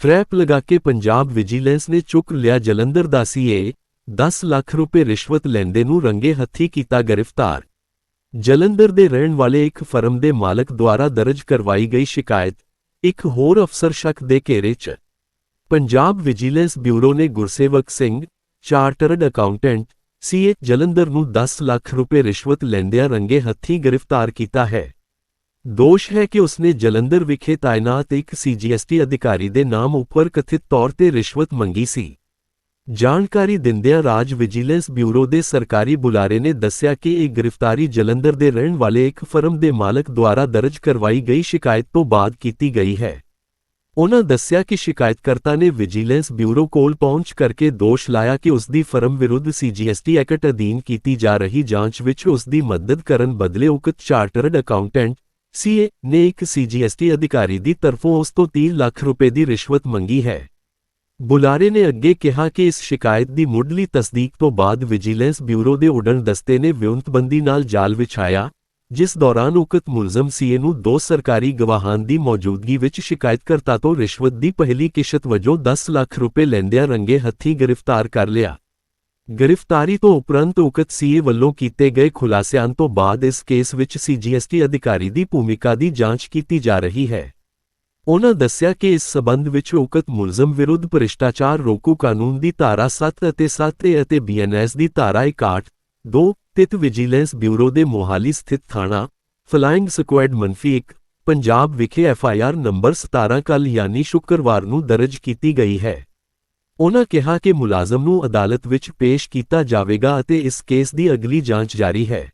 Trap ਲਗਾ ਕੇ Punjab vigilance ਨੇ ਚੁੱਕ ਲਿਆ ਜਲੰਧਰ ਦਾ ਸੀਏ 10 ਲੱਖ ਰੁਪਏ ਰਿਸ਼ਵਤ ਲੈਂਦੇ ਨੂੰ ਰੰਗੇ ਹੱਥੀ ਕੀਤਾ ਗ੍ਰਿਫਤਾਰ। ਜਲੰਧਰ ਦੇ ਰਹਿਣ ਵਾਲੇ ਇੱਕ ਫਰਮ ਦੇ ਮਾਲਕ ਦੁਆਰਾ ਦਰਜ ਕਰਵਾਈ ਗਈ ਸ਼ਿਕਾਇਤ, ਇੱਕ ਹੋਰ ਅਫਸਰ ਸ਼ੱਕ ਦੇ ਘੇਰੇ 'ਚ। ਪੰਜਾਬ ਵਿਜੀਲੈਂਸ ਬਿਊਰੋ ਨੇ Gursevak Singh, chartered accountant CA Jalandhar ਨੂੰ 10 ਲੱਖ ਰੁਪਏ ਰਿਸ਼ਵਤ ਲੈਂਦਿਆਂ ਰੰਗੇ ਹੱਥੀਂ ਗ੍ਰਿਫਤਾਰ ਕੀਤਾ ਹੈ। ਦੋਸ਼ ਹੈ ਕਿ ਉਸਨੇ ਜਲੰਧਰ ਵਿਖੇ ਤਾਇਨਾਤ ਇੱਕ ਸੀਜੀਐਸਟੀ ਅਧਿਕਾਰੀ ਦੇ ਨਾਮ ਉੱਪਰ ਕਥਿਤ ਤੌਰ ਤੇ ਰਿਸ਼ਵਤ ਮੰਗੀ ਸੀ। ਜਾਣਕਾਰੀ ਦਿੰਦਿਆਂ ਰਾਜ ਵਿਜੀਲੈਂਸ ਬਿਊਰੋ ਦੇ ਸਰਕਾਰੀ ਬੁਲਾਰੇ ਨੇ ਦੱਸਿਆ ਕਿ ਇਹ ਗ੍ਰਿਫਤਾਰੀ ਜਲੰਧਰ ਦੇ ਰਹਿਣ ਵਾਲੇ ਇੱਕ ਫਰਮ ਦੇ ਮਾਲਕ ਦੁਆਰਾ ਦਰਜ ਕਰਵਾਈ ਗਈ ਸ਼ਿਕਾਇਤ ਤੋਂ ਬਾਅਦ ਕੀਤੀ ਗਈ ਹੈ। ਉਨ੍ਹਾਂ ਦੱਸਿਆ ਕਿ ਸ਼ਿਕਾਇਤਕਰਤਾ ਨੇ ਵਿਜੀਲੈਂਸ ਬਿਊਰੋ ਕੋਲ ਪਹੁੰਚ ਕਰਕੇ ਦੋਸ਼ ਲਾਇਆ ਕਿ ਉਸ ਦੀ ਫਰਮ ਵਿਰੁੱਧ ਸੀਜੀਐਸਟੀ ਐਕਟ ਅਧੀਨ ਕੀਤੀ ਜਾ ਰਹੀ ਜਾਂਚ ਵਿੱਚ ਉਸ ਦੀ ਮਦਦ ਕਰਨ ਬਦਲੇ ਉਕਤ ਚਾਰਟਰਡ ਅਕਾਊਂਟੈਂਟ ਸੀਏ ਨੇ ਇੱਕ ਸੀਜੀਐਸਟੀ ਅਧਿਕਾਰੀ ਦੀ ਤਰਫੋਂ ਉਸ ਤੋਂ 30 ਲੱਖ ਰੁਪਏ ਦੀ ਰਿਸ਼ਵਤ ਮੰਗੀ ਹੈ। ਬੁਲਾਰੇ ਨੇ ਅੱਗੇ ਕਿਹਾ ਕਿ ਇਸ ਸ਼ਿਕਾਇਤ ਦੀ ਮੁੱਢਲੀ ਤਸਦੀਕ ਤੋਂ ਬਾਅਦ ਵਿਜੀਲੈਂਸ ਬਿਊਰੋ ਦੇ ਉਡਣ ਦਸਤੇ ਨੇ ਵਿਉਂਤਬੰਦੀ ਨਾਲ ਜਾਲ ਵਿਛਾਇਆ, ਜਿਸ ਦੌਰਾਨ ਉਕਤ ਮੁਲਜ਼ਮ ਸੀਏ ਨੂੰ ਦੋ ਸਰਕਾਰੀ ਗਵਾਹਾਂ ਦੀ ਮੌਜੂਦਗੀ ਵਿੱਚ ਸ਼ਿਕਾਇਤਕਰਤਾ ਤੋਂ ਰਿਸ਼ਵਤ ਦੀ ਪਹਿਲੀ ਕਿਸ਼ਤ ਵਜੋਂ 10 ਲੱਖ ਰੁਪਏ ਲੈਂਦਿਆਂ ਰੰਗੇ ਹੱਥੀਂ ਗ੍ਰਿਫਤਾਰ ਕਰ ਲਿਆ। ਗ੍ਰਿਫਤਾਰੀ ਤੋਂ ਉਪਰੰਤ ਉਕਤ ਸੀਏ ਵੱਲੋਂ ਕੀਤੇ ਗਏ ਖੁਲਾਸਿਆਂ ਤੋਂ ਬਾਅਦ ਇਸ ਕੇਸ ਵਿੱਚ ਸੀਜੀਐਸਟੀ ਅਧਿਕਾਰੀ ਦੀ ਭੂਮਿਕਾ ਦੀ ਜਾਂਚ ਕੀਤੀ ਜਾ ਰਹੀ ਹੈ। ਉਨ੍ਹਾਂ ਦੱਸਿਆ ਕਿ ਇਸ ਸਬੰਧ ਵਿੱਚ ਉਕਤ ਮੁਲਜ਼ਮ ਵਿਰੁੱਧ ਭ੍ਰਿਸ਼ਟਾਚਾਰ ਰੋਕੂ ਕਾਨੂੰਨ ਦੀ ਧਾਰਾ 7 ਅਤੇ 7 ਅਤੇ ਬੀਐਨਐਸ ਦੀ ਧਾਰਾ 61 2 ਤਿਤ ਵਿਜੀਲੈਂਸ ਬਿਊਰੋ ਦੇ ਮੋਹਾਲੀ ਸਥਿਤ ਥਾਣਾ, ਫਲਾਇੰਗ ਸਕੁਐਡ ਮੰਫੀ 1 ਪੰਜਾਬ ਵਿਖੇ ਐਫਆਈਆਰ ਨੰਬਰ 17 ਕੱਲ ਯਾਨੀ ਸ਼ੁੱਕਰਵਾਰ ਨੂੰ ਦਰਜ ਕੀਤੀ ਗਈ ਹੈ। ਉਨ੍ਹਾਂ ਕਿਹਾ ਕਿ ਮੁਲਾਜ਼ਮ ਨੂੰ ਅਦਾਲਤ ਵਿੱਚ ਪੇਸ਼ ਕੀਤਾ ਜਾਵੇਗਾ ਅਤੇ ਇਸ ਕੇਸ ਦੀ ਅਗਲੀ ਜਾਂਚ ਜਾਰੀ ਹੈ।